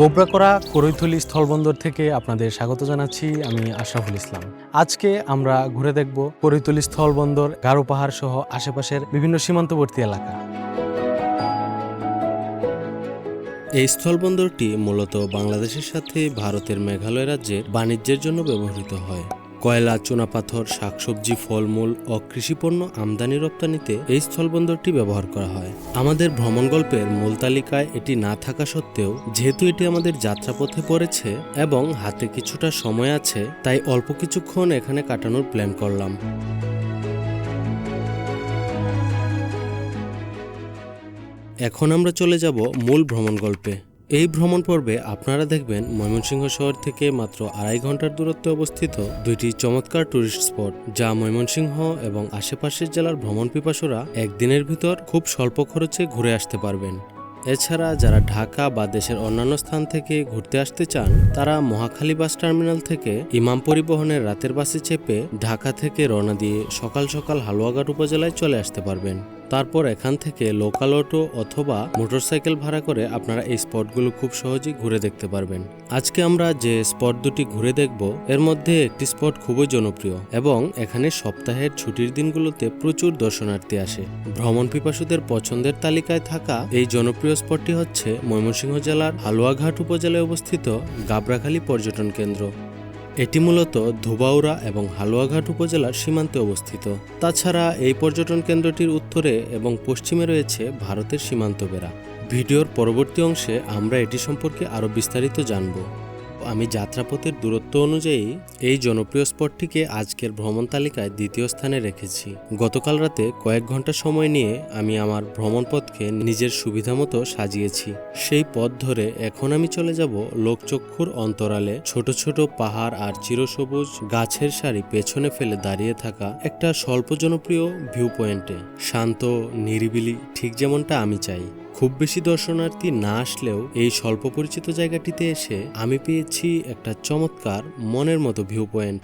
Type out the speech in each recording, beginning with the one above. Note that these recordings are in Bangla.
গোবরা করা করৈথলি স্থলবন্দর থেকে আপনাদের স্বাগত জানাচ্ছি আমি আশরাফুল ইসলাম। আজকে আমরা ঘুরে দেখব করৈথলি স্থলবন্দর, গারো পাহাড় সহ আশেপাশের বিভিন্ন সীমান্তবর্তী এলাকা। এই স্থলবন্দরটি মূলত বাংলাদেশের সাথে ভারতের মেঘালয় রাজ্যের বাণিজ্যের জন্য ব্যবহৃত হয়। কয়লা, চুনাপাথর, শাকসবজি, ফলমূল ও কৃষিপণ্য আমদানি রপ্তানিতে এই স্থলবন্দরটি ব্যবহার করা হয়। আমাদের ভ্রমণ গল্পের মূল তালিকায় এটি না থাকা সত্ত্বেও, যেহেতু এটি আমাদের যাত্রাপথে পড়েছে এবং হাতে কিছুটা সময় আছে, তাই অল্প কিছুক্ষণ এখানে কাটানোর প্ল্যান করলাম। এখন আমরা চলে যাব মূল ভ্রমণ গল্পে। এই ভ্রমণ পর্বে আপনারা দেখবেন ময়মনসিংহ শহর থেকে মাত্র আড়াই ঘণ্টার দূরত্বে অবস্থিত দুইটি চমৎকার টুরিস্ট স্পট যা ময়মনসিংহ এবং আশেপাশের জেলার ভ্রমণ পিপাসুরা একদিনের ভিতর খুব স্বল্প খরচে ঘুরে আসতে পারবেন। এছাড়া যারা ঢাকা বা দেশের অন্যান্য স্থান থেকে ঘুরতে আসতে চান, তারা মহাখালী বাস টার্মিনাল থেকে ইমাম পরিবহনের রাতের বাসে চেপে ঢাকা থেকে রওনা দিয়ে সকাল সকাল হালুয়াঘাট উপজেলায় চলে আসতে পারবেন। তারপর এখান থেকে লোকাল অটো অথবা মোটরসাইকেল ভাড়া করে আপনারা এই স্পটগুলো খুব সহজেই ঘুরে দেখতে পারবেন। আজকে আমরা যে স্পট দুটি ঘুরে দেখব, এর মধ্যে একটি স্পট খুবই জনপ্রিয় এবং এখানে সপ্তাহের ছুটির দিনগুলোতে প্রচুর দর্শনার্থী আসে। ভ্রমণ পিপাসুদের পছন্দের তালিকায় থাকা এই জনপ্রিয় স্পটটি হচ্ছে ময়মনসিংহ জেলার হালুয়াঘাট উপজেলায় অবস্থিত গাবরাখালী পর্যটন কেন্দ্র। এটি মূলত ধুবাউরা এবং হালুয়াঘাট উপজেলার সীমান্তে অবস্থিত। তাছাড়া এই পর্যটন কেন্দ্রটির উত্তরে এবং পশ্চিমে রয়েছে ভারতের সীমান্ত বেড়া। ভিডিওর পরবর্তী অংশে আমরা এটি সম্পর্কে আরও বিস্তারিত জানব। আমি যাত্রাপথের দূরত্ব অনুযায়ী এই জনপ্রিয় স্পটটিকে আজকের ভ্রমণ তালিকায় দ্বিতীয় স্থানে রেখেছি। গতকাল রাতে কয়েক ঘণ্টা সময় নিয়ে আমি আমার ভ্রমণ পথকে নিজের সুবিধামতো সাজিয়েছি। সেই পথ ধরে এখন আমি চলে যাব লোকচক্ষুর অন্তরালে। ছোট ছোট পাহাড় আর চিরসবুজ গাছের সারি পেছনে ফেলে দাঁড়িয়ে থাকা একটা স্বল্প জনপ্রিয় ভিউ পয়েন্টে শান্ত, নিরিবিলি, ঠিক যেমনটা আমি চাই। খুব বেশি দর্শনার্থী না আসলেও এই স্বল্প পরিচিত জায়গাটিতে এসে আমি পেয়েছি একটা চমৎকার মনের মতো ভিউ পয়েন্ট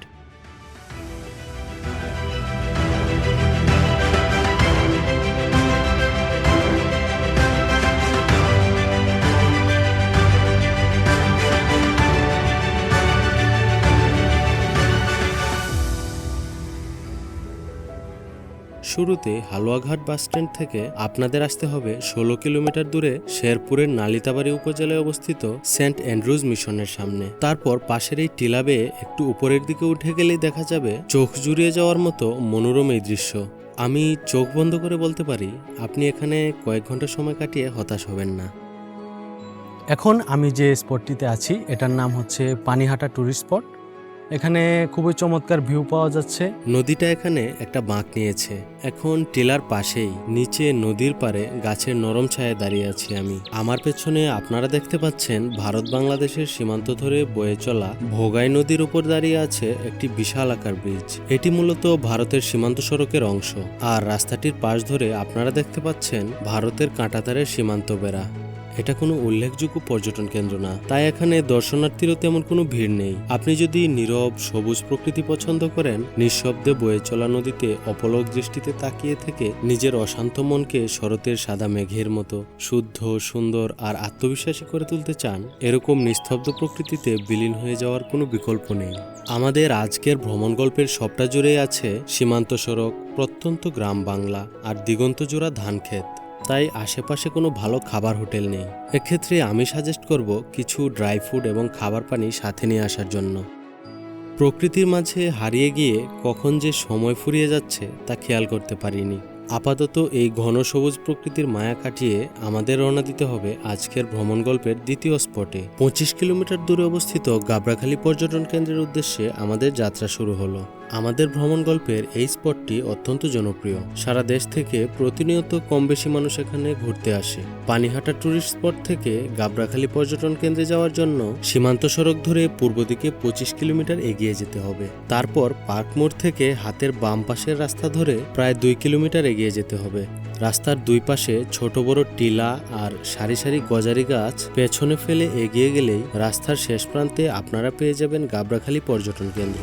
শুরুতে হালুয়াঘাট বাসস্ট্যান্ড থেকে আপনাদের আসতে হবে ষোলো কিলোমিটার দূরে শেরপুরের নালিতাবাড়ি উপজেলায় অবস্থিত সেন্ট অ্যান্ড্রুজ মিশনের সামনে। তারপর পাশের এই টিলা বেয়ে একটু উপরের দিকে উঠে গেলেই দেখা যাবে চোখ জুড়িয়ে যাওয়ার মতো মনোরম এই দৃশ্য। আমি চোখ বন্ধ করে বলতে পারি, আপনি এখানে কয়েক ঘণ্টা সময় কাটিয়ে হতাশ হবেন না। এখন আমি যে স্পটটিতে আছি, এটার নাম হচ্ছে পানিহাটা ট্যুরিস্ট স্পট। এখানে খুবই চমৎকার ভিউ পাওয়া যাচ্ছে। নদীটা এখানে একটা বাঁক নিয়েছে। এখন টিলার পাশেই, নিচে নদীর পারে গাছের নরম ছায়ায় দাঁড়িয়ে আছি আমি। আমার পেছনে আপনারা দেখতে পাচ্ছেন, ভারত বাংলাদেশের সীমান্ত ধরে বয়ে চলা ভোগাই নদীর উপর দাঁড়িয়ে আছে একটি বিশাল আকার ব্রিজ। এটি মূলত ভারতের সীমান্ত সড়কের অংশ। আর রাস্তাটির পাশ ধরে আপনারা দেখতে পাচ্ছেন, ভারতের কাঁটাতারের সীমান্ত বেড়া। এটা কোনো উল্লেখযোগ্য পর্যটন কেন্দ্র না। তাই এখানে দর্শনার্থীরও তেমন কোনো ভিড় নেই। আপনি যদি নীরব, সবুজ প্রকৃতি পছন্দ করেন, নিঃশব্দে বয়ে চলা নদীতে অপলক দৃষ্টিতে তাকিয়ে থেকে নিজের অশান্ত মনকে শরতের সাদা মেঘের মতো শুদ্ধ, সুন্দর আর আত্মবিশ্বাসী করে তুলতে চান, এরকম নিস্তব্ধ প্রকৃতিতে বিলীন হয়ে যাওয়ার কোনো বিকল্প নেই। আমাদের আজকের ভ্রমণ গল্পের সবটা জুড়েই আছে সীমান্ত সড়ক, প্রত্যন্ত গ্রাম বাংলা আর দিগন্ত জোড়া ধান ক্ষেত তাই আশেপাশে কোনো ভালো খাবার হোটেল নেই। এক্ষেত্রে আমি সাজেস্ট করব কিছু ড্রাই ফুড এবং খাবার পানি সাথে নিয়ে আসার জন্য। প্রকৃতির মাঝে হারিয়ে গিয়ে কখন যে সময় ফুরিয়ে যাচ্ছে তা খেয়াল করতে পারিনি। আপাতত এই ঘন সবুজ প্রকৃতির মায়া কাটিয়ে আমাদের রওনা দিতে হবে আজকের ভ্রমণ গল্পের দ্বিতীয় স্পটে। পঁচিশ কিলোমিটার দূরে অবস্থিত গাবরাখালী পর্যটন কেন্দ্রের উদ্দেশ্যে আমাদের যাত্রা শুরু হলো। আমাদের ভ্রমণ গল্পের এই স্পটটি অত্যন্ত জনপ্রিয়। সারা দেশ থেকে প্রতিনিয়ত কম বেশি মানুষ এখানে ঘুরতে আসে। পানিহাটা ট্যুরিস্ট স্পট থেকে গাবরাখালী পর্যটন কেন্দ্রে যাওয়ার জন্য সীমান্ত সড়ক ধরে পূর্ব দিকে পঁচিশ কিলোমিটার এগিয়ে যেতে হবে। তারপর পার্ক মোড় থেকে হাতের বাম পাশের রাস্তা ধরে প্রায় দুই কিলোমিটার এগিয়ে যেতে হবে। রাস্তার দুই পাশে ছোট বড় টিলা আর সারি সারি গজারি গাছ পেছনে ফেলে এগিয়ে গেলেই রাস্তার শেষ প্রান্তে আপনারা পেয়ে যাবেন গাবরাখালী পর্যটন কেন্দ্র।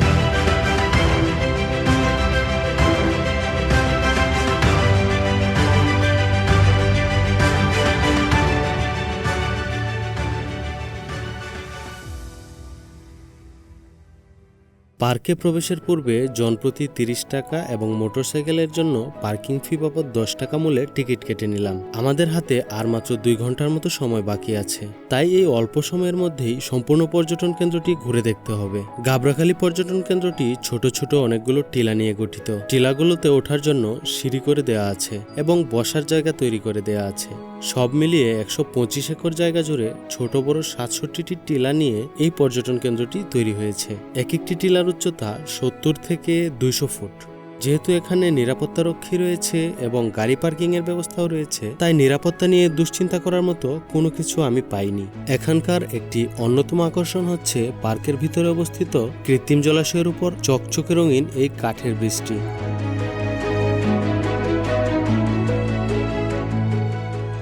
পার্কে প্রবেশের পূর্বে জনপ্রতি তিরিশ টাকা এবং মোটরসাইকেলের জন্য পার্কিং ফি বাবদ দশ টাকা মূল্যের টিকিট কেটে নিলাম। আমাদের হাতে আর মাত্র দুই ঘণ্টার মতো সময় বাকি আছে। তাই এই অল্প সময়ের মধ্যেই সম্পূর্ণ পর্যটন কেন্দ্রটি ঘুরে দেখতে হবে। গাবরাখালী পর্যটন কেন্দ্রটি ছোট ছোট অনেকগুলো টিলা নিয়ে গঠিত। টিলাগুলোতে ওঠার জন্য সিঁড়ি করে দেওয়া আছে এবং বসার জায়গা তৈরি করে দেওয়া আছে। সব মিলিয়ে একশো পঁচিশ একর জায়গা জুড়ে ছোট বড় সাতষট্টিটি টিলা নিয়ে এই পর্যটন কেন্দ্রটি তৈরি হয়েছে। এক একটি টিলার উচ্চতা সত্তর থেকে দুইশো ফুট। যেহেতু এখানে নিরাপত্তা রক্ষী রয়েছে এবং গাড়ি পার্কিং এর ব্যবস্থাও রয়েছে, তাই নিরাপত্তা নিয়ে দুশ্চিন্তা করার মতো কোনো কিছু আমি পাইনি। এখানকার একটি অন্যতম আকর্ষণ হচ্ছে পার্কের ভিতরে অবস্থিত কৃত্রিম জলাশয়ের উপর চকচকে রঙিন এই কাঠের বৃষ্টি।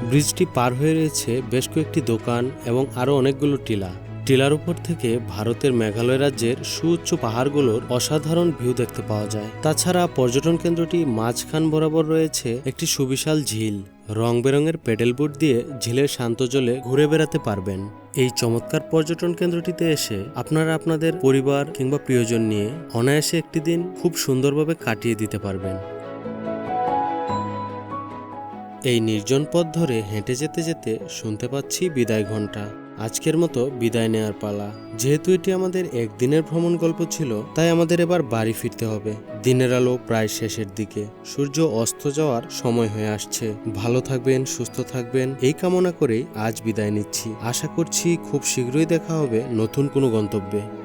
ব্রিজটি পার হয়ে রয়েছে বেশ কয়েকটি দোকান এবং আরও অনেকগুলো টিলা। টিলার উপর থেকে ভারতের মেঘালয় রাজ্যের সুউচ্চ পাহাড়গুলোর অসাধারণ ভিউ দেখতে পাওয়া যায়। তাছাড়া পর্যটন কেন্দ্রটি মাঝখান বরাবর রয়েছে একটি সুবিশাল ঝিল। রং বেরঙের পেডেল বোট দিয়ে ঝিলের শান্ত জলে ঘুরে বেড়াতে পারবেন। এই চমৎকার পর্যটন কেন্দ্রটিতে এসে আপনারা আপনাদের পরিবার কিংবা প্রিয়জন নিয়ে অনায়াসে একটি দিন খুব সুন্দরভাবে কাটিয়ে দিতে পারবেন। এই নির্জন পথ ধরে হেঁটে যেতে যেতে শুনতে পাচ্ছি বিদায় ঘণ্টা আজকের মতো বিদায় নেওয়ার পালা। যেহেতু এটি আমাদের একদিনের ভ্রমণ গল্প ছিল, তাই আমাদের এবার বাড়ি ফিরতে হবে। দিনের আলো প্রায় শেষের দিকে। সূর্য অস্ত যাওয়ার সময় হয়ে আসছে। ভালো থাকবেন, সুস্থ থাকবেন, এই কামনা করেই আজ বিদায় নিচ্ছি। আশা করছি খুব শীঘ্রই দেখা হবে নতুন কোনো গন্তব্যে।